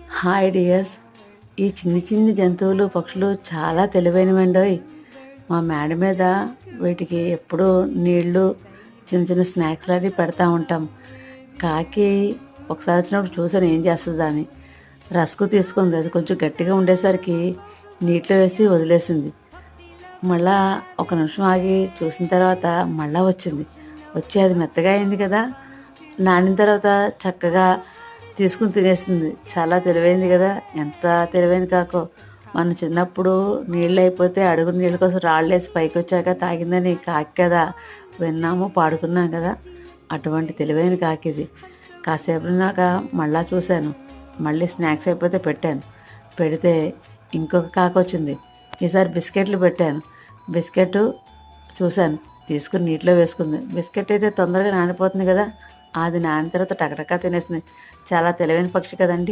Hi dears. ఈ చిన్ని చిన్ని జంతువులు పక్షులు చాలా తెలివైనవండోయ్. మా మేడ మీద వీటికి ఎప్పుడూ నీళ్ళు చిన్న చిన్న స్నాక్స్ లాంటి పెడతా ఉంటాం. కాకి ఒకసారి వచ్చినప్పుడు చూసాను ఏం చేస్తుందా అని. రస్కు తీసుకుంది. అది కొంచెం గట్టిగా ఉండేసరికి నీటిలో వేసి వదిలేసింది. మళ్ళా ఒక నిమిషం ఆగి చూసిన తర్వాత మళ్ళా వచ్చింది. వచ్చి అది మెత్తగా అయింది కదా. నానిన తర్వాత చక్కగా తీసుకుని తినేస్తుంది చాలా తెలివైంది కదా. ఎంత తెలివైంది కాకో. మనం చిన్నప్పుడు నీళ్ళు అయిపోతే అడుగు నీళ్ళ కోసం రాళ్ళేసి పైకి వచ్చాక తాగిందని కాకి కదా. విన్నాము పాడుకున్నాం కదా. అటువంటి తెలివైన కాకి ఇది. కాసేపు నాక మళ్ళా చూశాను. మళ్ళీ స్నాక్స్ అయిపోతే పెట్టాను. పెడితే ఇంకొక కాకి వచ్చింది. ఈసారి బిస్కెట్లు పెట్టాను. బిస్కెట్ చూశాను. తీసుకుని నీటిలో వేసుకుంది. బిస్కెట్ అయితే తొందరగా నానిపోతుంది కదా. అది నాన్న తర్వాత టకటకా తినేస్తుంది చాలా తెలివైన పక్షి కదండి.